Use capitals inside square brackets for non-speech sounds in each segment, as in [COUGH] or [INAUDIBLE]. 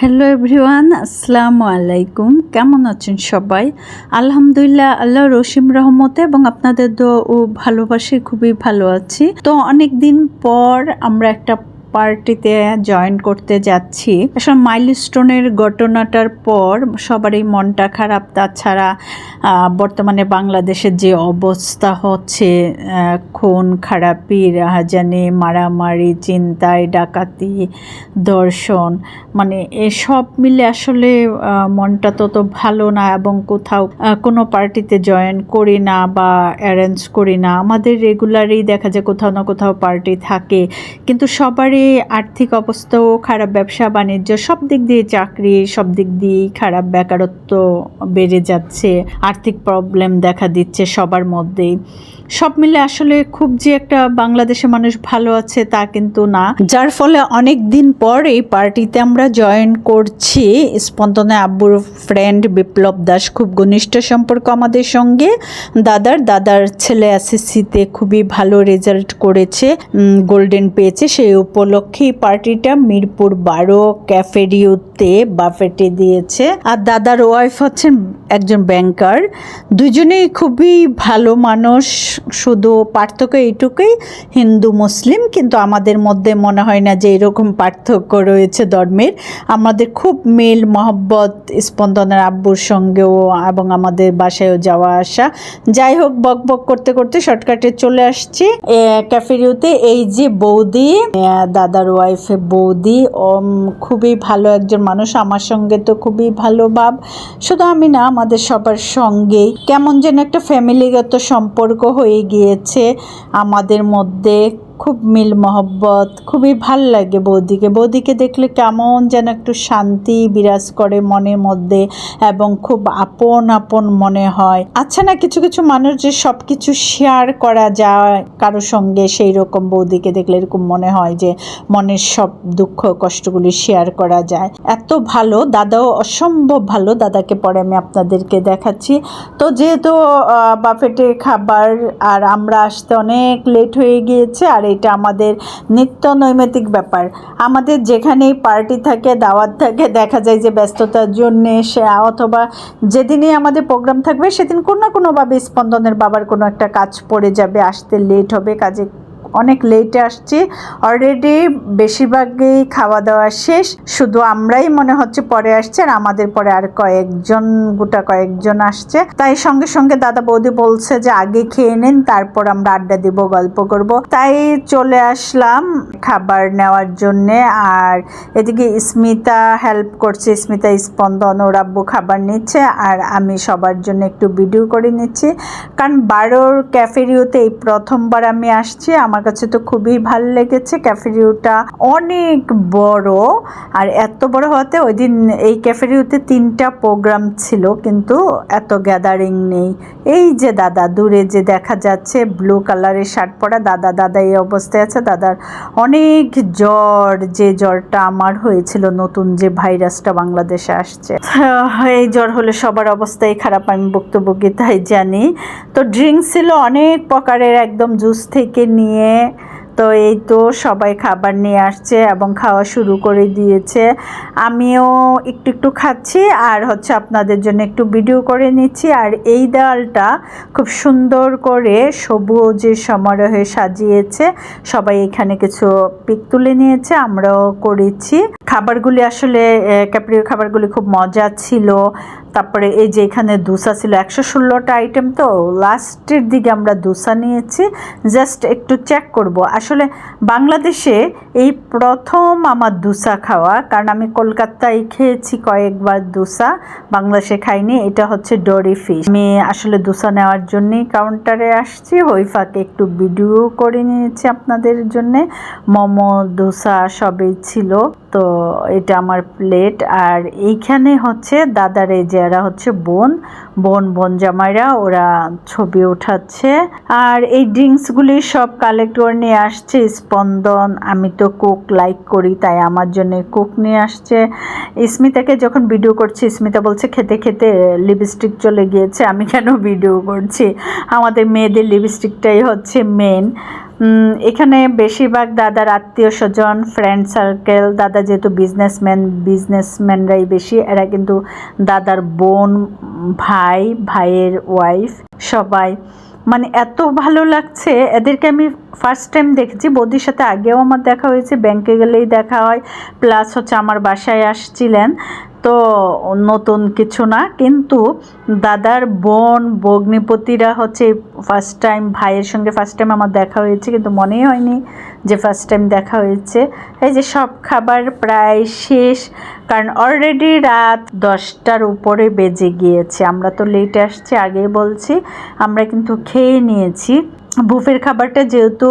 Hello everyone আসসালামু আলাইকুম কেমন আছেন সবাই? আলহামদুলিল্লাহ, আল্লাহ রসিম রহমতে এবং আপনাদের তো ভালোবাসে খুবই ভালো আছি। তো অনেক দিন পর আমরা একটা পার্টিতে জয়েন করতে যাচ্ছি। আসলে মাইলস্টোনের ঘটনাটার পর সবারই মনটা খারাপ। তাছাড়া বর্তমানে বাংলাদেশের যে অবস্থা হচ্ছে খুন, খারাপি, রাহাজানি, মারামারি, চিন্তায় ডাকাতি দর্শন মানে এসব মিলে আসলে মনটা তত ভালো না এবং কোথাও কোনো পার্টিতে জয়েন করি না বা অ্যারেঞ্জ করি না। আমাদের রেগুলারই দেখা যায় কোথাও না কোথাও পার্টি থাকে। কিন্তু সবারই আর্থিক অবস্থাও খারাপ ব্যবসা, বাণিজ্য সব দিক দিয়ে চাকরি, সব দিক দিয়েই খারাপ বেকারত্ব বেড়ে যাচ্ছে। আর্থিক প্রবলেম দেখা দিচ্ছে সবার মধ্যেই। সব মিলে আসলে খুব যে একটা বাংলাদেশে মানুষ ভালো আছে তা কিন্তু না। যার ফলে অনেক দিন পর এই পার্টিতে আমরা জয়েন করছি স্পন্দনে আব্বুর ফ্রেন্ড বিপ্লব দাস। খুব ঘনিষ্ঠ সম্পর্ক আমাদের সঙ্গে। দাদার দাদার ছেলে এসএসসিতে খুবই ভালো রেজাল্ট করেছে গোল্ডেন পেয়েছে। সেই উপলক্ষে এই পার্টিটা মিরপুর বারো ক্যাফেরিওতে বাফেটে দিয়েছে। আর দাদার ওয়াইফ হচ্ছেন একজন ব্যাংকার দুজনেই খুবই ভালো মানুষ, শুধু পার্থক্য এইটুকুই, হিন্দু, মুসলিম, কিন্তু আমাদের মধ্যে মনে হয় না যে এরকম পার্থক্য রয়েছে ধর্মের। আমাদের খুব মিল, মহব্বত, স্পন্দনের আব্বুর সঙ্গেও এবং আমাদের বাসায়ও যাওয়া আসা। যাই হোক, বক বক করতে করতে শর্টকাটে চলে আসছি। ক্যাফেরিওতে এই যে বৌদি দাদার ওয়াইফে বৌদি। ও খুবই ভালো একজন মানুষ। আমার সঙ্গে তো খুবই ভালো ভাব শুধু আমি না, আমাদের সবার সঙ্গেই কেমন যেন একটা ফ্যামিলিগত সম্পর্ক হয়ে গিয়েছে। আমাদের মধ্যে খুব মিল মহব্বত খুবই ভালো লাগে বৌদিকে। বৌদিকে দেখলে কেমন যেন একটু শান্তি বিরাজ করে মনের মধ্যে এবং খুব আপন আপন মনে হয়। আচ্ছা না কিছু কিছু মানুষ যে সব কিছু শেয়ার করা যায় কারোর সঙ্গে সেই রকম বৌদিকে দেখলে এরকম মনে হয় যে মনের সব দুঃখ কষ্টগুলি শেয়ার করা যায়। এত ভালো দাদাও অসম্ভব ভালো দাদাকে পরে আমি আপনাদেরকে দেখাচ্ছি। তো যেহেতু আহ, বাফেটে খাবার আর আমরা আসতে অনেক লেট হয়ে গিয়েছে আর এটা আমাদের নিত্য নৈমিত্তিক ব্যাপার। আমাদের যেখানেই পার্টি থাকে, দাওয়াত থাকে, দেখা যায় যে ব্যস্ততার জন্যে সে, অথবা যেদিনই আমাদের প্রোগ্রাম থাকবে, সেদিন কোনো না কোনোভাবে স্পন্দনের বাবার কোনো একটা কাজ পড়ে যাবে, আসতে লেট হবে, কাজে অনেক লেটে আসছি। অলরেডি বেশিরভাগই খাওয়া দাওয়া শেষ। শুধু আমরাই মনে হচ্ছে পরে আসছে আর আমাদের পরে আর কয়েকজন, গোটা কয়েকজন আসছে। তাই সঙ্গে সঙ্গে দাদা বৌদি বলছে যে আগে খেয়ে নিন, তারপর আমরা আড্ডা দিব, গল্প করব। তাই চলে আসলাম খাবার নেওয়ার জন্যে। আর এদিকে স্মিতা হেল্প করছে, স্মিতা স্পন্দন, ওর আব্বু খাবার নিচ্ছে আর আমি সবার জন্য একটু ভিডিও করে নিচ্ছি। কারণ বারোর ক্যাফেরিওতে এই প্রথমবার আমি আসছি আমার কাছে তো খুবই ভালো লেগেছে। ক্যাফেরিওটা অনেক বড় আর এত বড় হওয়াতে ওই দিন এই ক্যাফেরিওতে তিনটা প্রোগ্রাম ছিল, কিন্তু এত গ্যাদারিং নেই। এই যে দাদা, দূরে যে দেখা যাচ্ছে, ব্লু কালারের শার্ট পরা দাদা দাদা এই অবস্থায় আছে। দাদার অনেক জ্বর, যে জ্বরটা আমার হয়েছিল, নতুন যে ভাইরাসটা বাংলাদেশে আসছে। এই জ্বর হলে সবার অবস্থাই খারাপ, আমি বক্তব্য তাই জানি। তো ড্রিঙ্কস ছিল অনেক প্রকারের, একদম জুস থেকে নিয়ে তো এই তো সবাই খাবার নিয়ে আসছে এবং খাওয়া শুরু করে দিয়েছে। আমিও একটু একটু খাচ্ছি আর হচ্ছে আপনাদের জন্য একটু ভিডিও করে নিচ্ছি। আর এই দেওয়ালটা খুব সুন্দর করে সবুজের সমারোহে সাজিয়েছে। সবাই এখানে কিছু পিক তুলে নিয়েছে, আমরাও করেছি। খাবারগুলি আসলে ক্যাপ্রিও খাবারগুলি খুব মজা ছিল। তারপরে এই যে এখানে দোসা ছিল একশো ষোলোটা আইটেম তো লাস্টের দিকে আমরা দোসা নিয়েছি। জাস্ট একটু চেক করব। আসলে বাংলাদেশে এই প্রথম আমার দোসা খাওয়া, কারণ আমি কলকাতায় খেয়েছি কয়েকবার দোসা, বাংলাদেশে খাইনি, এটা হচ্ছে ডরি ফিশ। আমি আসলে দোসা নেওয়ার জন্যই কাউন্টারে আসছি ওই ফাঁকে একটু ভিডিও করে নিয়েছি আপনাদের জন্যে। মোমো, দোসা সবই ছিল। তো এটা আমার প্লেট। আর এইখানে হচ্ছে দাদার এই যে এরা হচ্ছে বোন বোন বোন জামাইরা ওরা ছবি উঠাচ্ছে। আর এই ড্রিঙ্কসগুলি সব কালেক্ট করে নিয়ে আসছে, স্পন্দন, আমি তো কুক লাইক করি, তাই আমার জন্য কুক নিয়ে আসছে। স্মিতাকে যখন ভিডিও করছি, স্মিতা বলছে, খেতে খেতে লিপস্টিক চলে গিয়েছে, আমি কেন ভিডিও করছি? আমাদের মেয়েদের লিপস্টিকটাই হচ্ছে মেন এখানে বেশিরভাগ দাদার আত্মীয় স্বজন ফ্রেন্ড সার্কেল দাদা যেহেতু বিজনেসম্যান বিজনেসম্যানরাই বেশি, এরা কিন্তু দাদার বোন, ভাই, ভাইয়ের ওয়াইফ সবাই। মানে এত ভালো লাগছে, এদেরকে আমি ফার্স্ট টাইম দেখেছি, বৌদির সাথে আগেও আমার দেখা হয়েছে ব্যাংকে গেলেই দেখা হয় প্লাস হচ্ছে আমার বাসায় আসছিলেন। তো নতুন কিছু না, কিন্তু দাদার বোন, ভগ্নিপতিরা হচ্ছে ফার্স্ট টাইম ভাইয়ের সঙ্গে ফার্স্ট টাইম আমার দেখা হয়েছে, কিন্তু মনেই হয়নি যে ফার্স্ট টাইম দেখা হয়েছে। এই যে সব খাবার প্রায় শেষ, কারণ অলরেডি রাত দশটার উপরে বেজে গিয়েছে। আমরা তো লেটে আসছি, আগেই বলছি, আমরা কিন্তু খেয়ে নিয়েছি। বুফের খাবারটা যেহেতু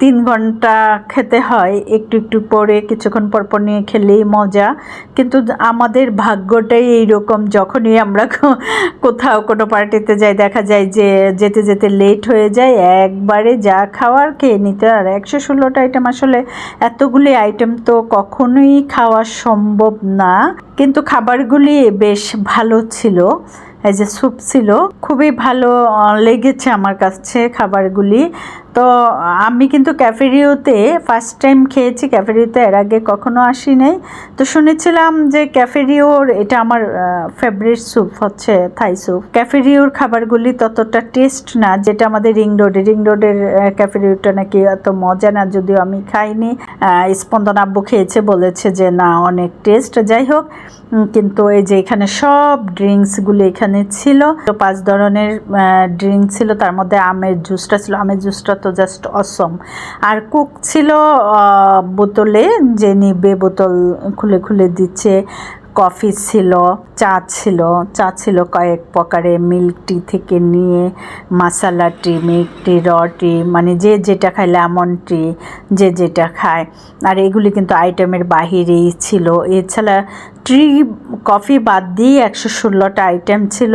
তিন ঘণ্টা খেতে হয়, একটু একটু পরে, কিছুক্ষণ পর পর নিয়ে খেলেই মজা। কিন্তু আমাদের ভাগ্যটাই এইরকম, যখনই আমরা [LAUGHS] কোথাও কোনো পার্টিতে যাই, দেখা যায় যে যেতে যেতে লেট হয়ে যায়, একবারে যা খাওয়ার খেয়ে নিতে। আর একশো ষোলোটা আইটেম আসলে এতগুলি আইটেম তো কখনোই খাওয়া সম্ভব না। কিন্তু খাবারগুলি বেশ ভালো ছিল, এই যে স্যুপ ছিল, খুবই ভালো লেগেছে আমার কাছে খাবারগুলি। তো আমি কিন্তু ক্যাফেরিওতে ফার্স্ট টাইম খেয়েছি, ক্যাফেরিওতে এর আগে কখনো আসি নাই তো শুনেছিলাম যে ক্যাফেরিওর এটা আমার ফেভারিট স্যুপ হচ্ছে থাই স্যুপ ক্যাফেরিওর খাবারগুলি ততটা টেস্ট না, যেটা আমাদের রিং রোডে রিং রোডের ক্যাফেরিওটা নাকি এত মজা না, যদিও আমি খাইনি। স্পন্দন আব্বু খেয়েছে, বলেছে যে না, অনেক টেস্ট যাই হোক কিন্তু এই যে এখানে সব ড্রিঙ্কসগুলো এখানে ছিল। তো পাঁচ ধরনের ড্রিঙ্ক ছিল, তার মধ্যে আমের জুসটা ছিল। আমের জুসটা তো জাস্ট অসম আর কুক ছিল বোতলে, যে নিবে বোতল খুলে খুলে দিচ্ছে। কফি ছিল, চা ছিল চা ছিল কয়েক প্রকারে মিল্ক টি থেকে নিয়ে মাসালা টি মিল্ক টি র টি মানে যে যেটা খায় লেমন টি যে যেটা খায়। আর এগুলি কিন্তু আইটেমের বাহিরেই ছিল। এছাড়া ট্রি কফি বাদ দিয়ে একশো ষোলোটা আইটেম ছিল।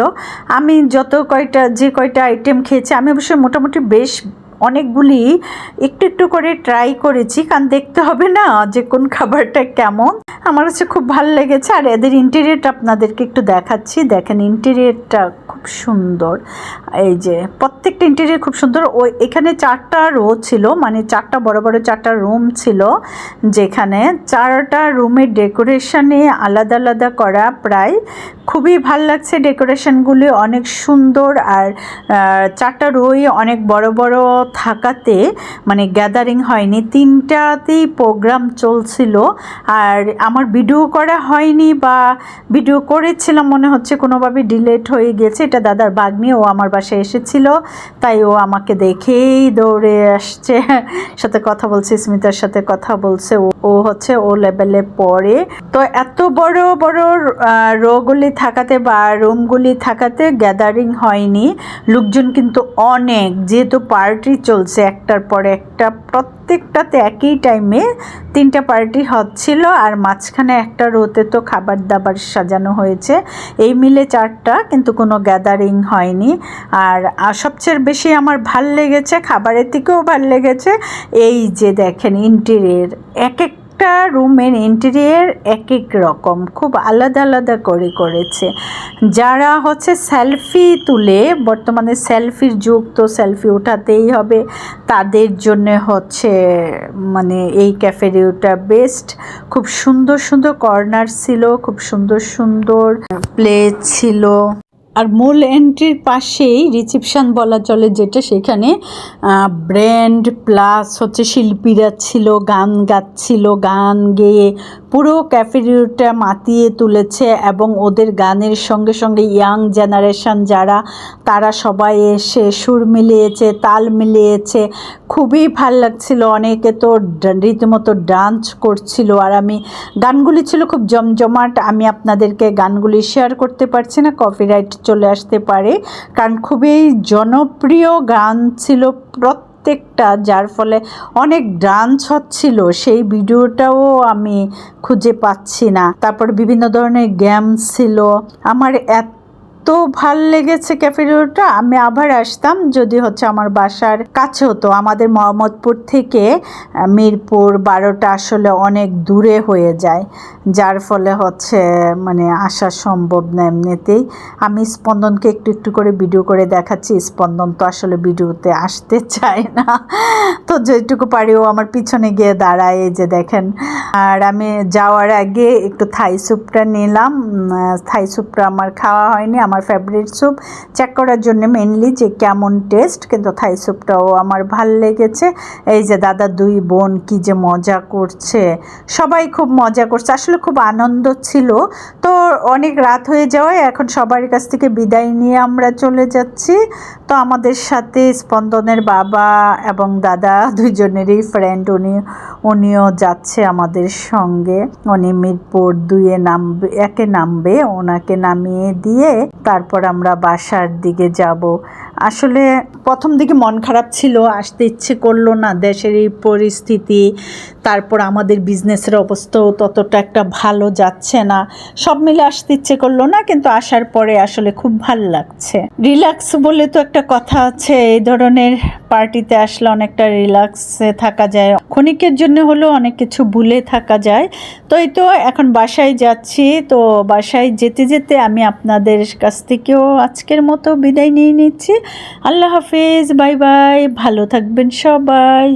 আমি যত কয়টা, যে কয়টা আইটেম খেয়েছি, আমি অবশ্যই মোটামুটি বেশ অনেকগুলি একটু একটু করে ট্রাই করেছি, কারণ দেখতে হবে না যে কোন খাবারটা কেমন। আমার কাছে খুব ভালো লেগেছে, আর এদের ইন্টেরিয়রটা আপনাদেরকে একটু দেখাচ্ছি। দেখেন ইন্টেরিয়রটা খুব সুন্দর। এই যে প্রত্যেকটা ইন্টেরিয়র খুব সুন্দর। ও এখানে চারটা রো ছিল মানে চারটা বড় বড় চারটা রুম ছিল, যেখানে চারটা রুমের ডেকোরেশনে আলাদা আলাদা করা প্রায় খুবই ভালো লাগছে ডেকোরেশনগুলি অনেক সুন্দর আর চারটা রোই অনেক বড় বড় থাকাতে মানে গ্যাদারিং হয়নি। তিনটাতেই প্রোগ্রাম চলছিল আর আমার ভিডিও করা হয়নি বা ভিডিও করেছিলাম মনে হচ্ছে কোনোভাবে ডিলেট হয়ে গেছে। এটা দাদার বাগনি ও আমার বাসায় এসেছিল, তাই ও আমাকে দেখেই দৌড়ে আসছে। সাথে কথা বলছে, স্মিতার সাথে কথা বলছে, ও- হচ্ছে ও লেভেলে পড়ে। তো এত বড় বড় রোগুলি থাকাতে বা রুমগুলি থাকাতে গ্যাদারিং হয়নি। লোকজন কিন্তু অনেক, যেহেতু পার্টি চলছে একটার পর একটা, প্রত্যেকটাতে একই টাইমে তিনটা পার্টি হচ্ছিল, আর মাঝখানে একটা রোতে তো খাবার দাবার সাজানো হয়েছে। এই মিলে চারটা, কিন্তু কোনো গ্যাদারিং হয়নি। আর সবচেয়ে বেশি আমার ভালো লেগেছে, খাবারের থেকেও ভালো লেগেছে, এই যে দেখেন ইন্টেরিয়ার এক একটা রুমের ইন্টেরিয়ার এক এক রকম, খুব আলাদা আলাদা করে করেছে। যারা হচ্ছে সেলফি তুলে, বর্তমানে সেলফির যুগ, তো সেলফি ওঠাতেই হবে, তাদের জন্য হচ্ছে মানে এই ক্যাফেরিওটা বেস্ট খুব সুন্দর সুন্দর কর্নার ছিল, খুব সুন্দর সুন্দর প্লেট ছিল। আর মূল এন্ট্রির পাশেই রিসেপশন বলা চলে যেটা, সেখানে ব্র্যান্ড প্লাস হচ্ছে শিল্পীরা ছিল, গান গাচ্ছিল, গান গেয়ে পুরো ক্যাফেরিওটা মাতিয়ে তুলেছে এবং ওদের গানের সঙ্গে সঙ্গে ইয়াং জেনারেশন যারা, তারা সবাই এসে সুর মিলিয়েছে, তাল মিলিয়েছে। খুবই ভালো লাগছিল, অনেকে তো রীতিমতো ডান্স করছিল। আর আমি, গানগুলি ছিল খুব জমজমাট, আমি আপনাদেরকে গানগুলি শেয়ার করতে পারছি না কপিরাইট চলে আসতে পারে। কারণ খুবই জনপ্রিয় গান ছিল প্রত্যেকটা, যার ফলে অনেক ডান্স হচ্ছিল। সেই ভিডিওটাও আমি খুঁজে পাচ্ছি না। তারপর বিভিন্ন ধরনের গেম ছিল। আমার এত তো ভালো লেগেছে ক্যাফেরিওটা আমি আবার আসতাম, যদি হচ্ছে আমার বাসার কাছে হতো। আমাদের মোহাম্মদপুর থেকে মিরপুর বারোটা আসলে অনেক দূরে হয়ে যায়। যার ফলে হচ্ছে মানে আসা সম্ভব না এমনিতেই। আমি স্পন্দনকে একটু একটু করে ভিডিও করে দেখাচ্ছি। স্পন্দন তো আসলে ভিডিওতে আসতে চায় না। তো যেটুকু পারি ও আমার পিছনে গিয়ে দাঁড়ায় যে দেখেন। আর আমি যাওয়ার আগে একটু থাই স্যুপটা নিলাম। থাই স্যুপটা আমার খাওয়া হয়নি। আমার ফেভারিট স্যুপ চেক করার জন্য মেনলি যে কেমন টেস্ট কিন্তু থাই স্যুপটাও আমার ভালো লেগেছে। এই যে দাদা দুই বোন কি যে মজা করছে। সবাই খুব মজা করছে। আসলে খুব আনন্দ ছিল। তো অনেক রাত হয়ে যাওয়ায় এখন সবার কাছ থেকে বিদায় নিয়ে আমরা চলে যাচ্ছি। তো আমাদের সাথে স্পন্দনের বাবা এবং দাদা দুইজনেরই ফ্রেন্ড উনি, উনিও যাচ্ছে আমাদের সঙ্গে। উনি মিরপুর দুয়ে নামবে, একে নামবে, ওনাকে নামিয়ে দিয়ে তারপর আমরা বাসার দিকে যাব। আসলে প্রথম দিকে মন খারাপ ছিল, আসতে ইচ্ছে করল না দেশের এই পরিস্থিতি, তারপর আমাদের বিজনেসের অবস্থাও ততটা একটা ভালো যাচ্ছে না, সব মিলে আসতে ইচ্ছে করল না, কিন্তু আসার পরে আসলে খুব ভালো লাগছে। রিল্যাক্স বলে তো একটা কথা আছে, এই ধরনের পার্টিতে আসলে অনেকটা রিল্যাক্সে থাকা যায়, ক্ষণিকের জন্য হলেও অনেক কিছু ভুলে থাকা যায়, তো এই তো এখন বাসায় যাচ্ছি, তো বাসায় যেতে যেতে আমি আপনাদের কাছ থেকেও আজকের মতো বিদায় নিয়ে নিচ্ছি। আল্লাহ হাফিজ বাই বাই ভালো থাকবেন সবাই।